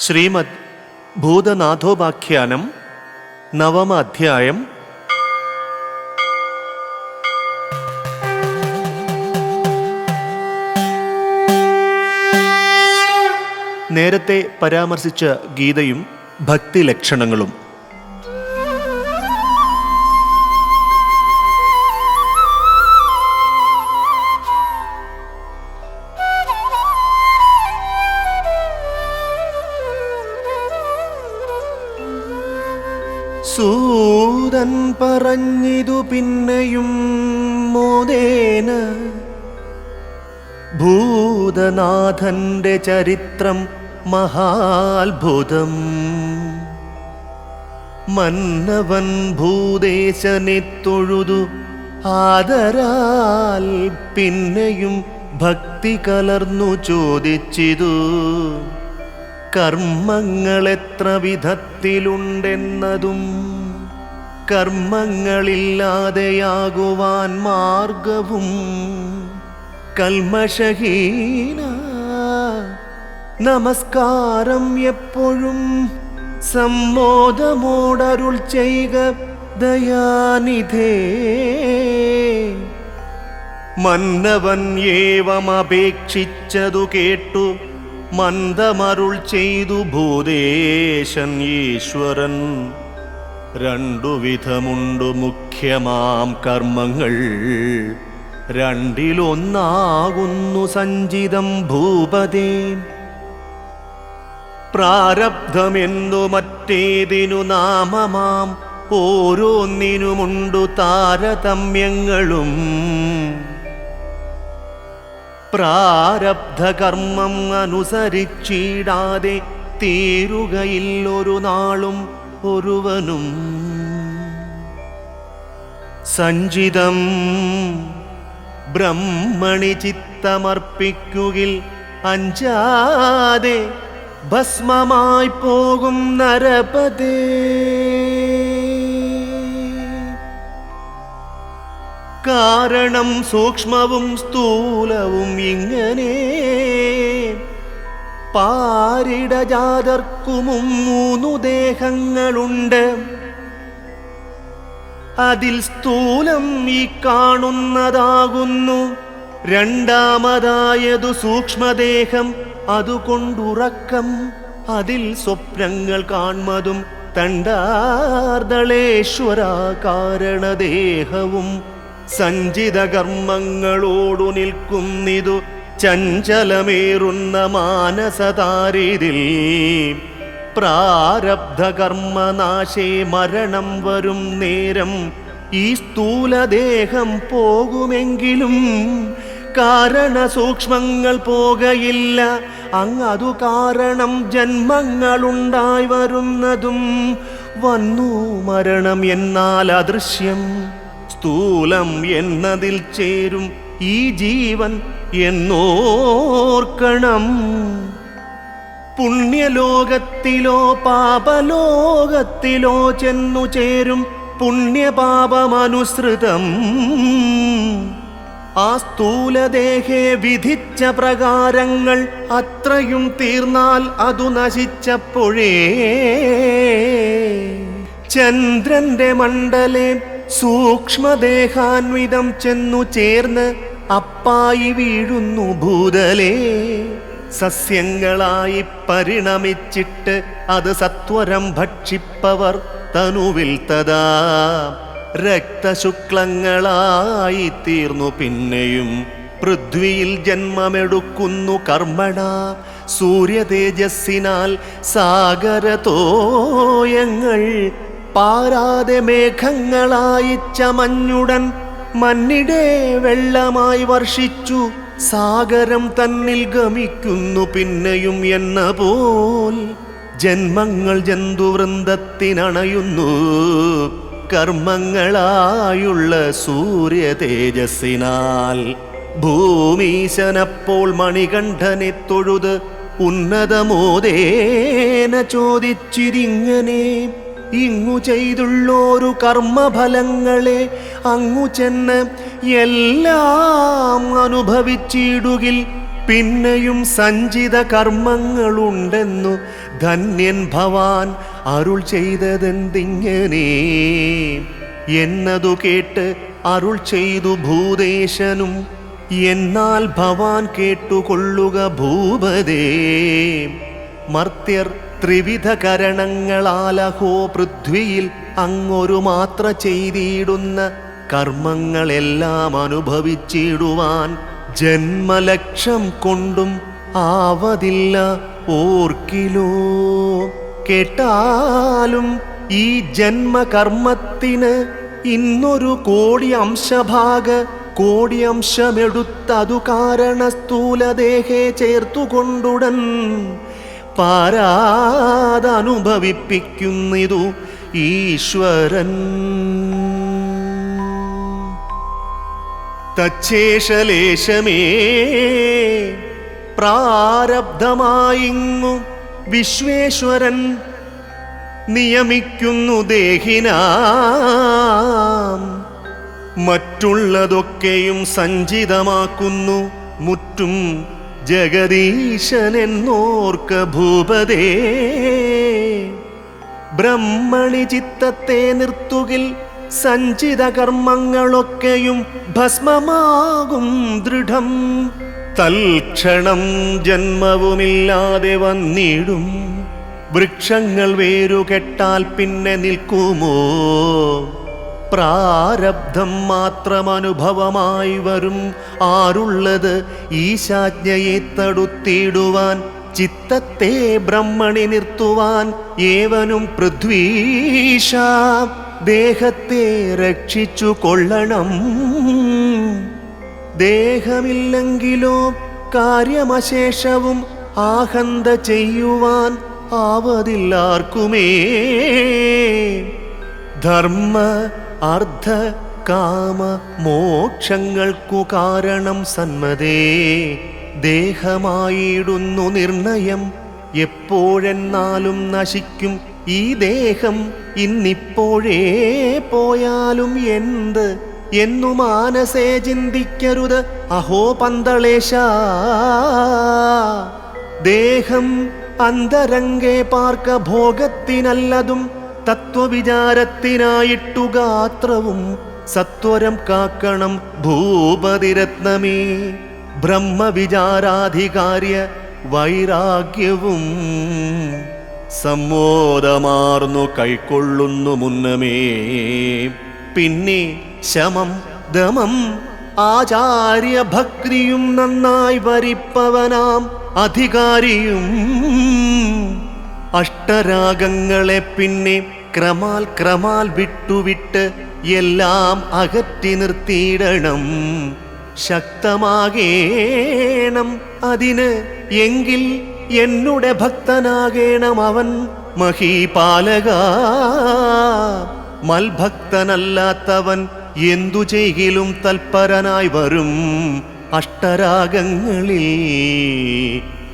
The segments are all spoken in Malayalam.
ശ്രീമദ് ഭൂതനാഥോപാഖ്യാനം നവമ അധ്യായം. നേരത്തെ പരാമർശിച്ച ഗീതയും ഭക്തി ലക്ഷണങ്ങളും പറഞ്ഞിതു പിന്നെയും മോദേന. ഭൂതനാഥന്റെ ചരിത്രം മഹാത്ഭുതം. മന്നവൻ ഭൂദേശനെ തൊഴുതു ആദരാൽ പിന്നെയും ഭക്തി കലർന്നു ചോദിച്ചിതു. കർമ്മങ്ങൾ എത്ര വിധത്തിലുണ്ടെന്നതും കർമ്മങ്ങളില്ലാതെയാകുവാൻ മാർഗവും കൽമഷഹീന നമസ്കാരം എപ്പോഴും സമ്മോദമോടരുൾ ചെയ്യുക ദയാനിധേ. മന്നവൻ ഏവമപേക്ഷിച്ചതു കേട്ടു മന്ദമരുൾ ചെയ്തു ഭൂദേശൻ ഈശ്വരൻ. രണ്ടു വിധമുണ്ടു മുഖ്യമാം കർമ്മങ്ങൾ. രണ്ടിലൊന്നാകുന്നു സഞ്ചിതം ഭൂപതേ. പ്രാരബ്ധമെന്നു മറ്റേതിനു നാമമാം ഓരോന്നിനുമുണ്ടു താരതമ്യങ്ങളും. പ്രാരബ്ധകർമ്മം അനുസരിച്ചിടാതെ തീരുകയില്ലൊരു നാളും ഒരുവനും സഞ്ചിതം ബ്രഹ്മണി ചിത്തമർപ്പിക്കുകിൽ അഞ്ചാതെ ഭസ്മമായി പോകും നരപതേ. കാരണം സൂക്ഷ്മവും സ്ഥൂലവും ഇങ്ങനെ പാരിടജാതർക്കുമും മൂന്നു ദേഹങ്ങളുണ്ട്. അതിൽ സ്ഥൂലം ഈ കാണുന്നതാകുന്നു. രണ്ടാമതായതു സൂക്ഷ്മദേഹം അതുകൊണ്ടുറക്കം. അതിൽ സ്വപ്നങ്ങൾ കാൺമതും തണ്ടാർദളേശ്വര കാരണദേഹവും സഞ്ചിത കർമ്മങ്ങളോടു നിൽക്കുന്നിതു ചഞ്ചലമേറുന്ന മാനസതാരിതിൽ പ്രാരബ്ധകർമ്മനാശേ മരണം വരും നേരം ഈ സ്ഥൂലദേഹം പോകുമെങ്കിലും കാരണ സൂക്ഷ്മങ്ങൾ പോകയില്ല. അങ്ങതു കാരണം ജന്മങ്ങളുണ്ടായി വരുന്നതും വന്നു മരണം എന്നാൽ അദൃശ്യം. സ്ഥൂലം എന്നതിൽ ചേരും ഈ ജീവൻ എന്നോർക്കണം. പുണ്യലോകത്തിലോ പാപലോകത്തിലോ ചെന്നു ചേരും പുണ്യപാപമനുസൃതം. ആ സ്ഥൂലദേഹെ വിധിച്ച പ്രകാരങ്ങൾ അത്രയും തീർന്നാൽ അതു നശിച്ചപ്പോഴേ. ചന്ദ്രന്റെ മണ്ഡലേ സൂക്ഷ്മദേഹാൻവിതം ചെന്നു ചേർന്ന് അപ്പായി വീഴുന്നു ഭൂതലേ. സസ്യങ്ങളായി പരിണമിച്ചിട്ട് അത് സത്വരം ഭക്ഷിപ്പവർ തനുവിൽ തഥാ. രക്തശുക്ലങ്ങളായി തീർന്നു പിന്നെയും പൃഥ്വിയിൽ ജന്മമെടുക്കുന്നു കർമ്മണ. സൂര്യതേജസ്സിനാൽ സാഗരതോയങ്ങൾ പാരാതെ മേഘങ്ങളായി ചമഞ്ഞുടൻ മണ്ണിടെ വെള്ളമായി വർഷിച്ചു. സാഗരം തന്നിൽ ഗമിക്കുന്നു പിന്നെയും എന്ന പോൽ. ജന്മങ്ങൾ ജന്തുവൃന്ദത്തിനണയുന്നു. കർമ്മങ്ങളായുള്ള സൂര്യ തേജസ്സിനാൽ ഭൂമീശനപ്പോൾ മണികണ്ഠനെ തൊഴുത് ഉന്നതമോദേന ചോദിച്ചിരിങ്ങനെ ഇങ്ങു ചെയ്തുള്ളോരു കർമ്മഫലങ്ങളെ അങ്ങു ചെന്ന് എല്ലാം അനുഭവിച്ചിടുകിൽ പിന്നെയും സഞ്ചിത കർമ്മങ്ങളുണ്ടെന്നു ധന്യൻ ഭവാൻ അരുൾ ചെയ്തതെന്തിങ്ങനെ? എന്നതു കേട്ട് അരുൾ ചെയ്തു ഭൂദേശനും എന്നാൽ ഭവാൻ കേട്ടുകൊള്ളുക ഭൂപതേ. മർത്യർ ത്രിവിധ കരണങ്ങളാലഹോ പൃഥ്വിയിൽ അങ്ങൊരു മാത്ര ചെയ്തിടുന്ന കർമ്മങ്ങളെല്ലാം അനുഭവിച്ചിടുവാൻ ജന്മലക്ഷം കൊണ്ടും ആവതില്ല ഓർക്കിലോ. കേട്ടാലും ഈ ജന്മകർമ്മത്തിന് ഇന്നൊരു കോടി അംശഭാഗ കോടി അംശമെടുത്തതു കാരണ സ്ഥൂലദേഹേ ചേർത്തുകൊണ്ടുടൻ പാരാതനുഭവിപ്പിക്കുന്നിതു ഈശ്വരൻ. തച്ചേഷലേശമേ പ്രാരബ്ധമായിങ്ങു വിശ്വേശ്വരൻ നിയമിക്കുന്നു ദേഹിനാം. മറ്റുള്ളതൊക്കെയും സഞ്ചിതമാക്കുന്നു മുറ്റും ജഗദീശനെന്നോർക്ക ഭൂപതേ. ബ്രഹ്മണി ചിത്തത്തെ നിർത്തുകിൽ സഞ്ചിത കർമ്മങ്ങളൊക്കെയും ഭസ്മമാകും ദൃഢം. തൽക്ഷണം ജന്മവുമില്ലാതെ വന്നിടും. വൃക്ഷങ്ങൾ വേരുകെട്ടാൽ പിന്നെ നിൽക്കുമോ? പ്രാരബ്ധം മാത്രം അനുഭവമായി വരും. ആരുള്ളത് ഈശാജ്ഞയെ തടുത്തിടുവാൻ ചിത്തത്തെ ബ്രഹ്മണി നിർത്തുവാൻ ഏവനും പൃഥ്വീഷ ദേഹത്തെ രക്ഷിച്ചു കൊള്ളണം. ദേഹമില്ലെങ്കിലോ കാര്യമശേഷവും ആഹന്ത ചെയ്യുവാൻ ആവതില്ലാർക്കുമേ. ധർമ്മ അർത്ഥ കാമ മോക്ഷങ്ങൾക്കു കാരണം സന്മതേ. ദേഹമായിടുന്നു നിർണയം. എപ്പോഴെന്നാലും നശിക്കും ഈ ദേഹം. ഇന്നിപ്പോഴേ പോയാലും എന്ത്? എന്നു മാനസേ ചിന്തിക്കരുത്. അഹോ പന്തളേശ. ദേഹം അന്തരംഗേ പാർക്ക ഭോഗത്തിനല്ലതും. തത്വവിചാരത്തിനായിട്ടു ഗാത്രവും സത്വരം കാക്കണം ഭൂപതിരത്നമേ. ബ്രഹ്മവിചാരാധികാര്യ വൈരാഗ്യവും സമ്മോദമാർന്നു കൈക്കൊള്ളുന്നു മുന്നമേ. പിന്നെ ശമം ദമം ആചാര്യ ഭക്തിയും നന്നായി വരിപ്പവനാം അധികാരിയും അഷ്ടരാഗങ്ങളെ പിന്നെ ക്രമാൽ ക്രമാൽ വിട്ടുവിട്ട് എല്ലാം അകറ്റി നിർത്തിയിടണം. ശക്തമാകേണം അതിന് എങ്കിൽ എന്നുടെ ഭക്തനാകേണം അവൻ മഹീപാലക. മൽഭക്തനല്ലാത്തവൻ എന്തു ചെയ്യലും തൽപരനായി വരും അഷ്ടരാഗങ്ങളിൽ.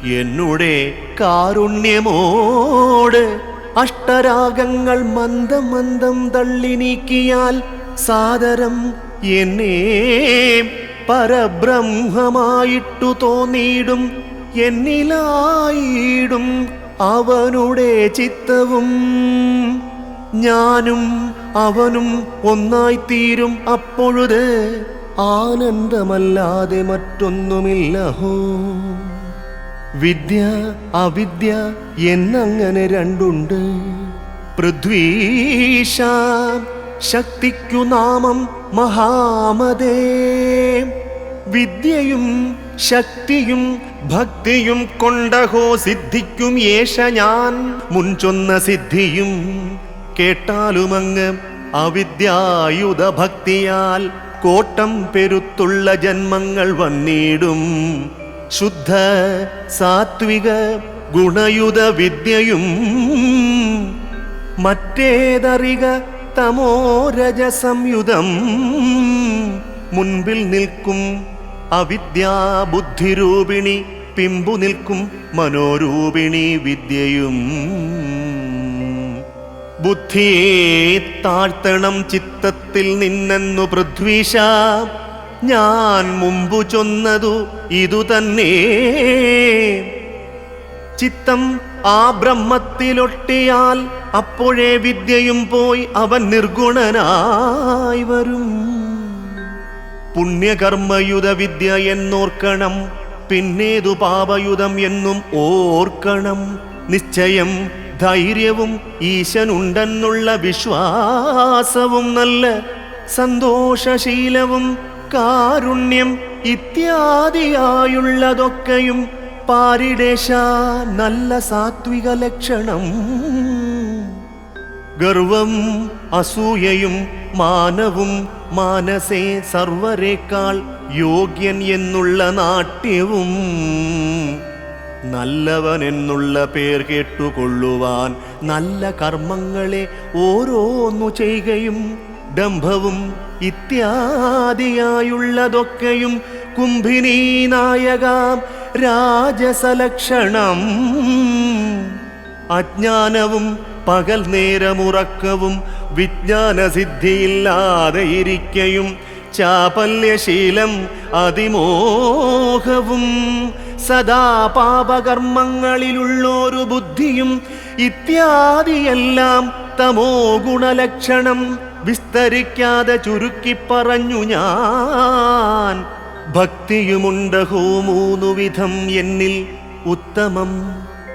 എന്നുടെ കാരുണ്യമോട് അഷ്ടരാഗങ്ങൾ മന്ദം മന്ദം തള്ളി നീക്കിയാൽ സാദരം എന്നെ പരബ്രഹ്മമായിട്ടു തോന്നിയിടും എന്നിലായിടും അവനുടെ ചിത്തവും. ഞാനും അവനും ഒന്നായിത്തീരും അപ്പോഴുത് ആനന്ദമല്ലാതെ മറ്റൊന്നുമില്ലഹോ. വിദ്യ അവിദ്യ എന്നങ്ങനെ രണ്ടുണ്ട്. പൃഥ്വീശ ശക്തിക്കു നാമം മഹാമതേ. വിദ്യയും ശക്തിയും ഭക്തിയും കൊണ്ടഹോ സിദ്ധിക്കും യേശ ഞാൻ. മുൻചൊന്ന സിദ്ധിയും കേട്ടാലുമങ്ങ് അവിദ്യായുധ ഭക്തിയാൽ കോട്ടം പെരുത്തുള്ള ജന്മങ്ങൾ വന്നിടും. ശുദ്ധ സാത്വിക ഗുണയുധ വിദ്യയും മറ്റേതറിക തമോരജ സംയുതം മുൻപിൽ നിൽക്കും അവിദ്യാബുദ്ധിരൂപിണി പിമ്പു നിൽക്കും മനോരൂപിണി വിദ്യയും. ബുദ്ധിയെ താഴ്ത്തണം ചിത്തത്തിൽ നിന്നെന്നു പൃഥ്വീശ ഞാൻ മുമ്പു ചൊന്നതു ഇതുതന്നെ ചിത്തം ആ ബ്രഹ്മത്തിലൊട്ടിയാൽ അപ്പോഴേ വിദ്യയും പോയി അവൻ നിർഗുണനായി വരും. പുണ്യകർമ്മയുത വിദ്യ എന്നോർക്കണം പിന്നേതു പാപയുധം എന്നും ഓർക്കണം. നിശ്ചയം ധൈര്യവും ഈശനുണ്ടെന്നുള്ള വിശ്വാസവും നല്ല സന്തോഷശീലവും കാരുണ്യം ഇത്യാദിയായുള്ളതൊക്കെയും പാരിടേശ നല്ല സാത്വിക ലക്ഷണം. ഗർവം അസൂയയും മാനവും മാനസേ സർവരേക്കാൾ യോഗ്യൻ എന്നുള്ള നാട്യവും. നല്ലവൻ എന്നുള്ള പേർ കേട്ടുകൊള്ളുവാൻ നല്ല കർമ്മങ്ങളെ ഓരോന്നു ചെയ്യുകയും ഡംഭവും ഇത്യാദിയായുള്ളതൊക്കെയും കുംഭിനീ നായകാം രാജസലക്ഷണം. അജ്ഞാനവും പകൽ നേരമുറക്കവും വിജ്ഞാനസിദ്ധിയില്ലാതെ ഇരിക്കയും ചാപല്യശീലം അതിമോഹവും സദാ പാപകർമ്മങ്ങളിലുള്ളൊരു ബുദ്ധിയും ഇത്യാദിയെല്ലാം തമോ ഗുണലക്ഷണം. വിസ്തരിക്കാതെ ചുരുക്കി പറഞ്ഞു ഞാൻ ഭക്തിയുമുണ്ടഹോ മൂന്നു വിധം എന്നിൽ ഉത്തമം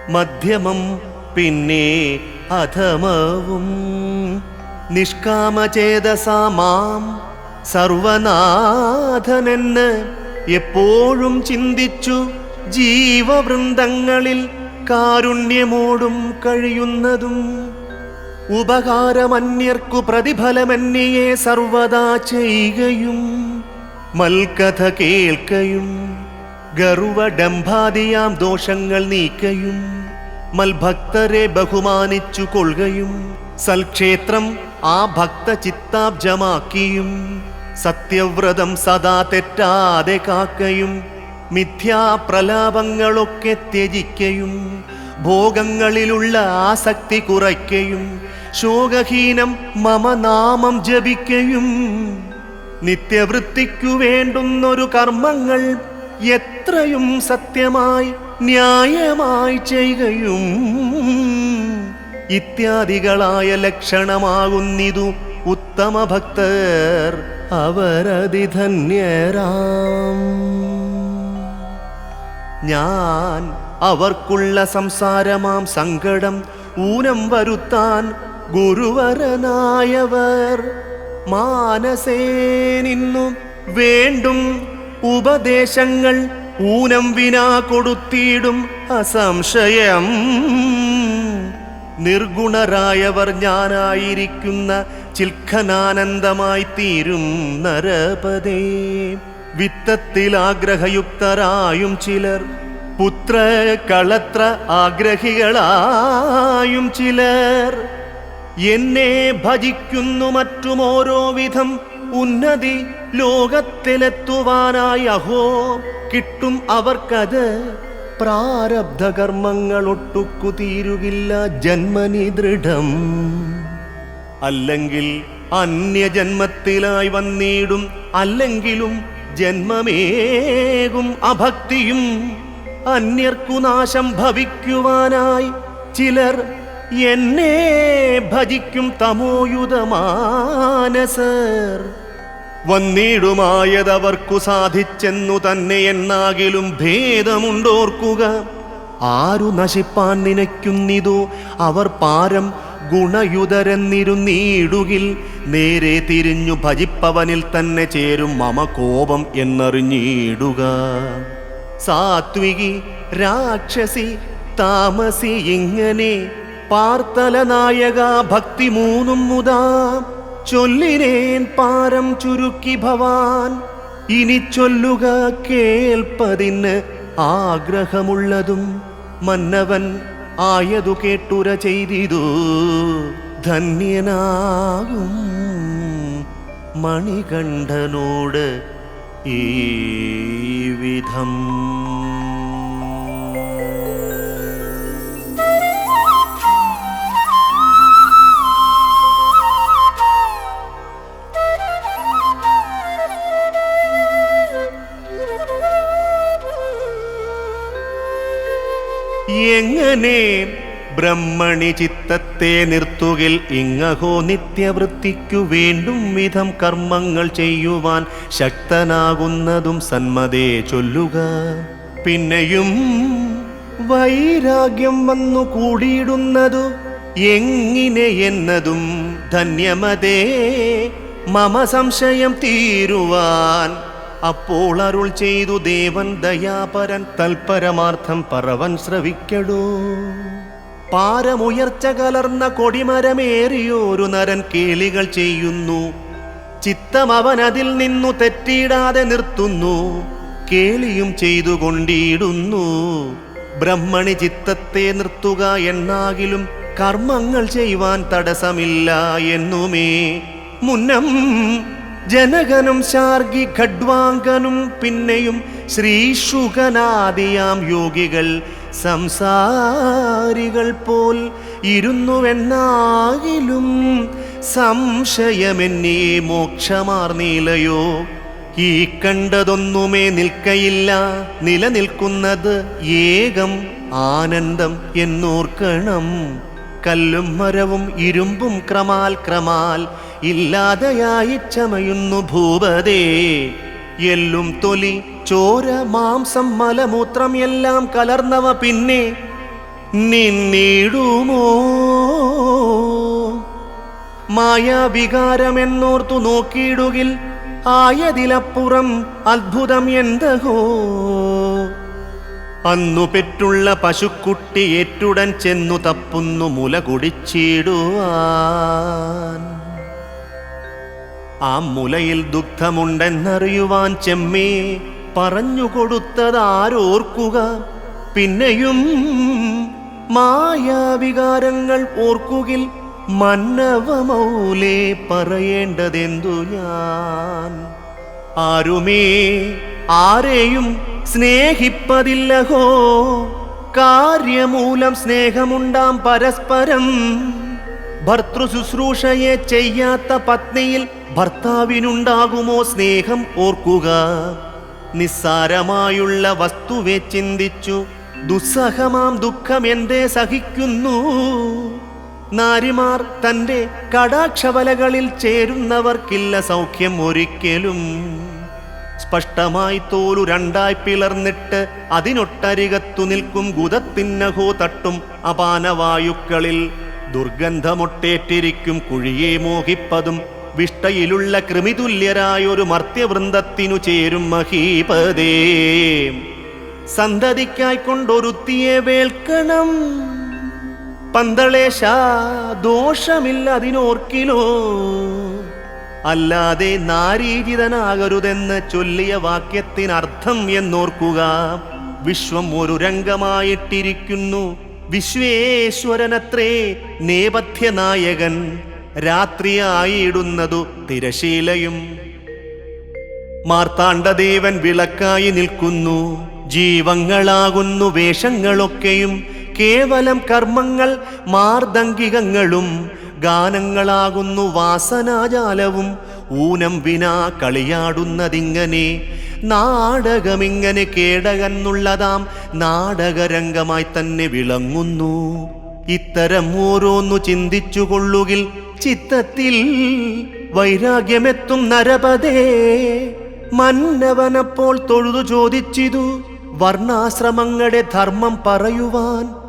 മധ്യമം പിന്നെ അധമവും. നിഷ്കാമചേതസാമാം സർവനാഥനെന്ന് എപ്പോഴും ചിന്തിച്ചു ജീവവൃന്ദങ്ങളിൽ കാരുണ്യമോടും കഴിയുന്നതും. ഉപകാരമന്യർക്കു പ്രതിഫലമന്യെ സർവദാ ചെയ്യുകയും മൽക്കഥ കേൾക്കയും ഗർവഡംഭാദിയാം ദോഷങ്ങൾ നീക്കയും മൽഭക്തരെ ബഹുമാനിച്ചു കൊള്ളുകയും സൽക്ഷേത്രം ആ ഭക്ത ചിത്താബ്ജമാക്കിയും സത്യവ്രതം സദാ തെറ്റാതെ കാക്കയും മിഥ്യാപ്രലാപങ്ങളൊക്കെ ത്യജിക്കയും ഭോഗങ്ങളിലുള്ള ആസക്തി കുറയ്ക്കയും ശോകഹീനം മമ നാമം ജപിക്കയും നിത്യവൃത്തിക്കു വേണ്ടുന്നൊരു കർമ്മങ്ങൾ എത്രയും സത്യമായി ന്യായമായി ചെയ്യുകയും ഇത്യാദികളായ ലക്ഷണമാകുന്നിതു ഉത്തമ ഭക്തർ അവരതിധന്യരാം ഞാൻ അവർക്കുള്ള സംസാരമാം സങ്കടം ഊനം വരുത്താൻ ഗുരുവരനായവർ. മാനസേ നിന്നു വേണ്ടും ഉപദേശങ്ങൾ ഊനം വിനാ കൊടുത്തിടും അസംശയം. നിർഗുണരായവർ ഞാനായിരിക്കുന്ന ചിൽഖനാനന്ദമായി തീരും നരപദേ വിത്തത്തിൽ ആഗ്രഹയുക്തരായും ചിലർ പുത്ര കളത്ര ആഗ്രഹികളായും ചിലർ. എന്നെ ഭജിക്കുന്നു മറ്റും ഓരോ വിധം ഉന്നതി ലോകത്തിലെത്തുവാനായി അഹോ. കിട്ടും അവർക്കത് പ്രാരബ്ധ കർമ്മങ്ങൾ ഒട്ടുക്കു തീരുകില്ല ജന്മനി ദൃഢം. അല്ലെങ്കിൽ അന്യജന്മത്തിലായി വന്നിടും അല്ലെങ്കിലും ജന്മമേകും അഭക്തിയും. അന്യർക്കു നാശം ഭവിക്കുവാനായി ചിലർ എന്നെ ഭജിക്കും തമോയുധമാനസർ വന്നിടുമായതവർക്കു സാധിച്ചെന്നു തന്നെ എന്നാകിലും ഭേദമുണ്ടോർക്കുക. ആരു നശിപ്പാൻ നിനയ്ക്കുന്നിതു? അവർ പാരം ഗുണയുതരെന്നിരുന്നീടുകിൽ നേരെ തിരിഞ്ഞു ഭജിപ്പവനിൽ തന്നെ ചേരും മമ കോപം എന്നറിഞ്ഞിടുക. സാത്വികി രാക്ഷസി താമസി ഇങ്ങനെ പാർത്തല നായക ഭക്തി മൂന്നും മുതാ. ചൊല്ലിനേൻ പാരം ചുരുക്കി ഭവാൻ. ഇനി ചൊല്ലുക കേൾപ്പതിന് ആഗ്രഹമുള്ളതും മന്നവൻ ആയതു കേട്ടുര ചെയ്തിതു. ധന്യനാകും മണികണ്ഠനോട് ഈ विधम् എങ്ങനെ ബ്രഹ്മണി ചിത്തത്തെ നിർത്തുകിൽ ഇങ്ങഹോ നിത്യവൃത്തിക്കു വേണ്ടും വിധം കർമ്മങ്ങൾ ചെയ്യുവാൻ ശക്തനാകുന്നതും സന്മതേ ചൊല്ലുക. പിന്നെയും വൈരാഗ്യം വന്നു കൂടിയിടുന്നതു എങ്ങിനെ എന്നതും ധന്യമതേ മമ സംശയം തീരുവാൻ. അപ്പോൾ അരുൾ ചെയ്തു ദേവൻ ദയാപരൻ തൽപരമാർത്ഥം പറവൻ ശ്രവിക്കടോ. പാരമുയർച്ച കലർന്ന കൊടിമരമേറിയൊരു നരൻ കേളികൾ ചെയ്യുന്നു. ചിത്തം അവൻ അതിൽ നിന്നു തെറ്റിയിടാതെ നിർത്തുന്നു. കേളിയും ചെയ്തു കൊണ്ടിടുന്നു. ബ്രഹ്മണി ചിത്തത്തെ നിർത്തുക എന്നാകിലും കർമ്മങ്ങൾ ചെയ്യുവാൻ തടസ്സമില്ല എന്നുമേ. മുന്നം ജനകനും ശാർഗി ഖഡ്വാങ്കനും പിന്നെയും ശ്രീശുഖനാദിയാം യോഗികൾ സംസാരികൾ പോൽ ഇരുന്നുവെന്നാകിലും സംശയമെന്നേ മോക്ഷമാർന്നീലയോ ഈ കണ്ടതൊന്നുമേ നിൽക്കയില്ല നിലനിൽക്കുന്നത് ഏകം ആനന്ദം എന്നോർക്കണം. കല്ലും മരവും ഇരുമ്പും ക്രമാൽ ക്രമാൽ ഇല്ലാതെയായി ചമയുന്നു ഭൂപതേ. എല്ലും തൊലി ചോര മാംസം മലമൂത്രം എല്ലാം കലർന്നവ പിന്നെ നിന്നിടുമോ? മായാവികാരമെന്നോർത്തു നോക്കിയിടുകിൽ ആയതിലപ്പുറം അത്ഭുതം എന്തഹോ അന്നു പെറ്റുള്ള പശുക്കുട്ടി ഏറ്റുടൻ ചെന്നു തപ്പുന്നു മുല കുടിച്ചിടുവാൻ. ആ മുലയിൽ ദുഃഖമുണ്ടെന്നറിയുവാൻ ചെമ്മേ പറഞ്ഞുകൊടുത്തതാരോർക്കുക. പിന്നെയും മായാവികാരങ്ങൾ ഓർക്കുകിൽ മന്നവമൗലേ പറയേണ്ടതെന്തു ഞാൻ? ആരുമേ ആരെയും സ്നേഹിപ്പതില്ലഹോ? കാര്യമൂലം സ്നേഹമുണ്ടാം പരസ്പരം. ഭർത്തൃ ശുശ്രൂഷയെ ചെയ്യാത്ത പത്നിയിൽ ഭർത്താവിനുണ്ടാകുമോ സ്നേഹം ഓർക്കുക. നിസ്സാരമായുള്ള വസ്തുവെ ചിന്തിച്ചു. ദുസ്സഹമാം ദുഃഖം എന്തേ സഹിക്കുന്നു? നാരിമാർ തന്റെ കടാക്ഷവലകളിൽ ചേരുന്നവർക്കില്ല സൗഖ്യം ഒരിക്കലും. സ്പഷ്ടമായി തോലു രണ്ടായി പിളർന്നിട്ട് അതിനൊട്ടരികത്തു നിൽക്കും ഗുതത്തിന്നഹോ തട്ടും അപാനവായുക്കളിൽ ദുർഗന്ധമൊട്ടേറ്റിരിക്കും കുഴിയെ മോഹിപ്പതും വിഷ്ടയിലുള്ള കൃമിതുല്യരായൊരു മർത്യവൃന്ദത്തിനു ചേരും മഹീപതേ സന്തതിക്കായിക്കൊണ്ടൊരുത്തിയെ വേൽക്കണം. പന്തളേശ ദോഷമില്ല അതിനോർക്കിലോ. അല്ലാതെ നാരീജിതനാകരുതെന്ന് ചൊല്ലിയ വാക്യത്തിനർത്ഥം എന്നോർക്കുക. വിശ്വം ഒരു രംഗമായിട്ടിരിക്കുന്നു. വിശ്വേശ്വരനത്രേ നേപഥ്യനായകൻ. രാത്രിയായിടുന്നതു തിരശീലയും. മാർത്താണ്ഡദേവൻ വിളക്കായി നിൽക്കുന്നു. ജീവങ്ങളാകുന്നു വേഷങ്ങളൊക്കെയും. കേവലം കർമ്മങ്ങൾ മാർദംഗികങ്ങളും ഗാനങ്ങളാകുന്നു വാസനാജാലവും. ഊനം വിനാ കളിയാടുന്നതിങ്ങനെ. നാടകമിങ്ങനെ കേടകന്നുള്ളതാം നാടകരംഗമായി തന്നെ വിളങ്ങുന്നു. ഇത്തരം ഓരോന്നു ചിന്തിച്ചുകൊള്ളുകിൽ ചിത്തത്തിൽ വൈരാഗ്യമെത്തും നരപതേ. മന്നവനപ്പോൾ തൊഴുതു ചോദിച്ചിതു വർണാശ്രമങ്ങളുടെ ധർമ്മം പറയുവാൻ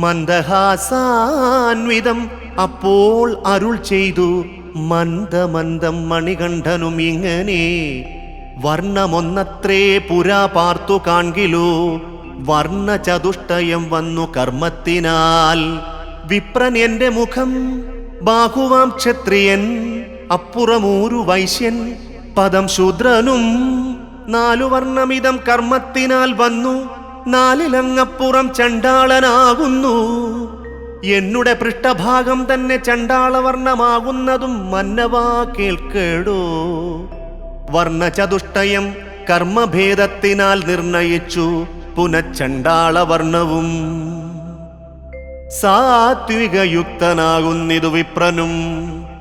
മന്ദഹാസാൻവിതം അപ്പോൾ അരുൾ ചെയ്തു. മന്ദമന്ദം മണികണ്ഠനും ഇങ്ങനെ. വർണമൊന്നത്രേ പുരാ പാർത്തു കാൺകിലോ. വർണചതുഷ്ടയം വന്നു കർമ്മത്തിനാൽ. വിപ്രൻ എന്റെ മുഖം ബാഹുവാം ക്ഷത്രിയൻ അപ്പുറമൂരു വൈശ്യൻ പദം ശൂദ്രനും നാലു വർണമിതം കർമ്മത്തിനാൽ വന്നു നാലിലങ്ങപ്പുറം ചണ്ടാളനാകുന്നു. എന്നുടെ പൃഷ്ഠഭാഗം തന്നെ ചണ്ടാളവർണമാകുന്നതും മന്നവാ കേൾക്കേടോ. വർണചതുഷ്ടയം കർമ്മഭേദത്തിനാൽ നിർണയിച്ചു പുനഃചണ്ടാളവർണവും സാത്വികയുക്തനാകുന്നിതു വിപ്രനും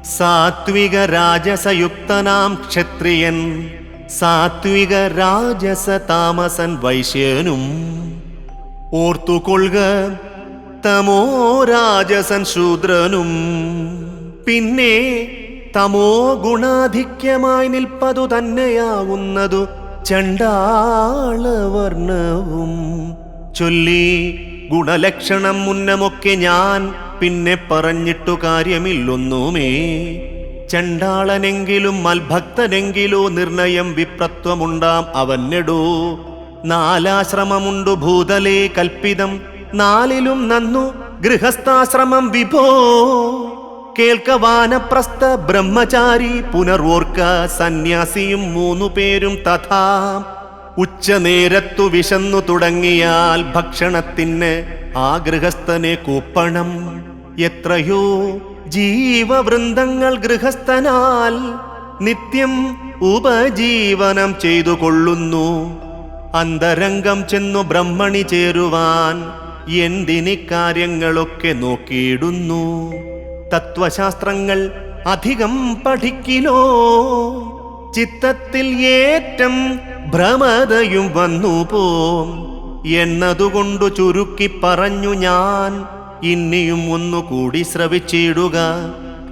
സാത്വിക രാജസയുക്തനാം ക്ഷത്രിയൻ സാത്വിക രാജസ താമസൻ വൈശ്യനും ഓർത്തുകൊള്ളുക തമോ രാജസൻ ശൂദ്രനും പിന്നെ തമോ ഗുണാധിക്യമായി നിൽപ്പതു തന്നെയാവുന്നതു ചണ്ടാളവർണവും ചൊല്ലി ഗുണലക്ഷണം മുന്നമൊക്കെ ഞാൻ പിന്നെ പറഞ്ഞിട്ടു കാര്യമില്ലൊന്നുമേ. ചണ്ടാളനെങ്കിലും മൽഭക്തനെങ്കിലോ നിർണയം വിപ്രത്വമുണ്ടാം അവനെടോ നാലാശ്രമമുണ്ടു ഭൂതലേ കൽപ്പിതം നാലിലും നന്നു ഗൃഹസ്ഥാശ്രമം വിഭോ. കേൾക്ക വാനപ്രസ്ഥ ബ്രഹ്മചാരി പുനർവോർക്ക സന്യാസിയും മൂന്നു പേരും തഥാ. ഉച്ചനേരത്തു വിശന്നു തുടങ്ങിയാൽ ഭക്ഷണത്തിന് ആ ഗൃഹസ്ഥനെ കൂപ്പണം. എത്രയോ ജീവവൃന്ദങ്ങൾ ഗൃഹസ്ഥനാൽ നിത്യം ഉപജീവനം ചെയ്തു കൊള്ളുന്നു അന്തരംഗം ചെന്നു ബ്രഹ്മണി ചേരുവാൻ എന്തിനി കാര്യങ്ങളൊക്കെ നോക്കിയിടുന്നു. തത്വശാസ്ത്രങ്ങൾ അധികം പഠിക്കിലോ? ചിത്തത്തിൽ ഏറ്റം ഭ്രമതയും വന്നു പോം. എന്നതുകൊണ്ടു ചുരുക്കി പറഞ്ഞു ഞാൻ ഇനിയും ഒന്നുകൂടി ശ്രവിച്ചിടുക.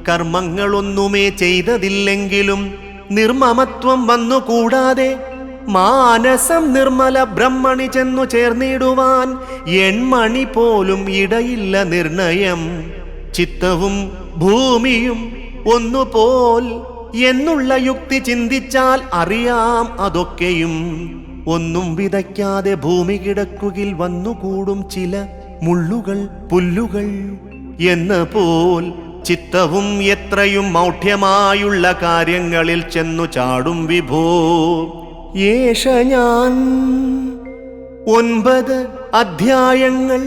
കർമ്മങ്ങളൊന്നുമേ ചെയ്തതില്ലെങ്കിലും നിർമ്മമത്വം വന്നുകൂടാതെ മാനസം നിർമ്മല ബ്രഹ്മണി ചെന്നു ചേർന്നിടുവാൻ എൺമണി പോലും ഇടയില്ല നിർണയം. ചിത്തവും ഭൂമിയും ഒന്നുപോൽ എന്നുള്ള യുക്തി ചിന്തിച്ചാൽ അറിയാം അതൊക്കെയും. ഒന്നും വിതയ്ക്കാതെ ഭൂമി കിടക്കുകിൽ വന്നുകൂടും ചില മുള്ളുകൾ പുല്ലുകൾ എന്ന പോൽ ചിത്തവും എത്രയും മൗഢ്യമായുള്ള കാര്യങ്ങളിൽ ചെന്നു ചാടും വിഭോ. യേശ ഞാൻ ഒൻപത് അധ്യായങ്ങൾ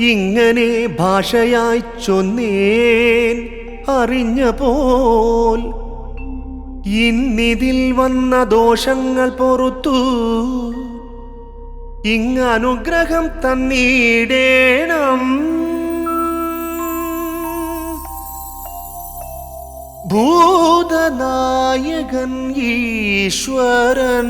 ഇങ്ങനെ ഭാഷയായി ചൊന്നേൻ അറിഞ്ഞ പോൽ. ഇന്നിതിൽ വന്ന ദോഷങ്ങൾ പൊറത്തു. ഇങ് അനുഗ്രഹം തന്നീടേണം. ഭൂതനായകൻ ഈശ്വരൻ.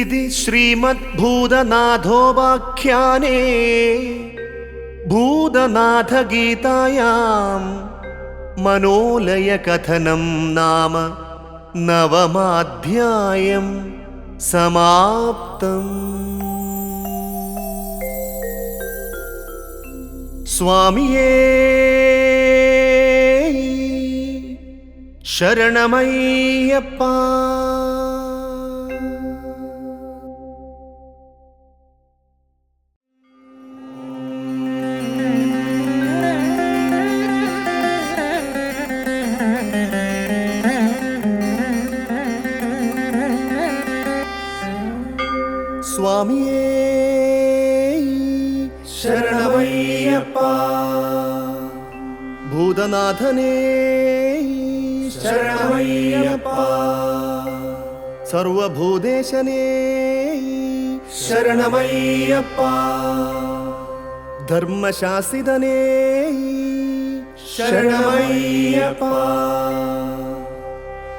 इति श्रीमद्भूतनाथोपाख्याने भूतनाथगीतायां मनोलयकथनं नाम नवमाध्यायं समाप्तम्। स्वामिये शरणमय्यप्पा। ये शरणमय्यप्पा। भूतनाथने। शरणमय्यप्पा। सर्वभूदेशने। शरणमय्यप्पा। धर्मशासिदने शरणमय्यप्पा।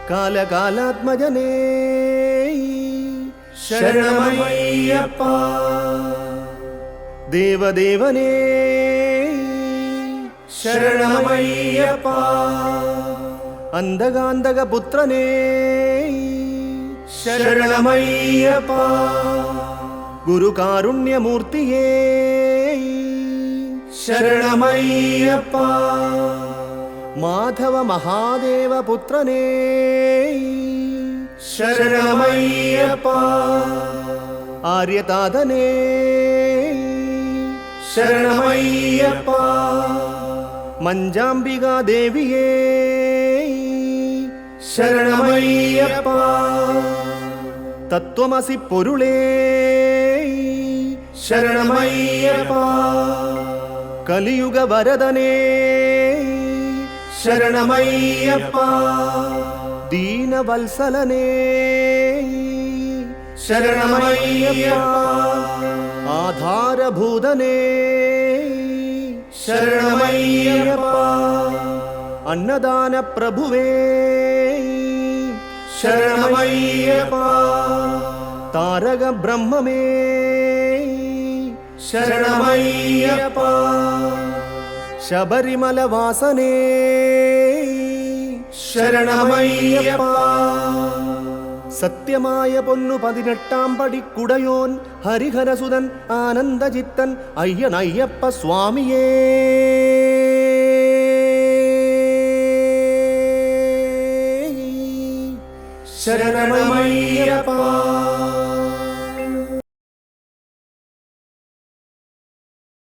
कालकालात्मजने। சரணமையப்பா. தேவதேவனே சரணமையப்பா. அந்தகாந்தக புத்திரனே சரணமையப்பா. குரு காருண்யமூர்த்தியே சரணமையப்பா. மாதவ மகாதேவ புத்திரனே ശരണമയ്യപ്പ. ആര്യതാതനേ ശരണമയ്യപ്പ. മഞ്ചാംബികാ ദേവിയേ ശരണമയ്യപ്പ. തത്വമസി പൊരുളേ. ശരണമയ്യപ്പ. കലിയുഗ വരദനേ. ശരണമയ്യപ്പ. ദീനവത്സലനേ. ശരണമയ്യ ആധാരഭൂതനേ. ശരണമയ്യപ്പ. അന്നദാന പ്രഭുവേ ശരണമയ്യപ്പ. താരക ബ്രഹ്മമേ ശരണമയ്യപ്പ. ശബരിമല വാസനേ ശരണമയ്യപ്പ. സത്യമായ പൊന്നു പതിനെട്ടാം പടി കുടയോൻ ഹരിഹരസുതൻ ആനന്ദചിത്തൻ അയ്യനയ്യപ്പ സ്വാമിയേ. ശരണമയ്യപ്പ.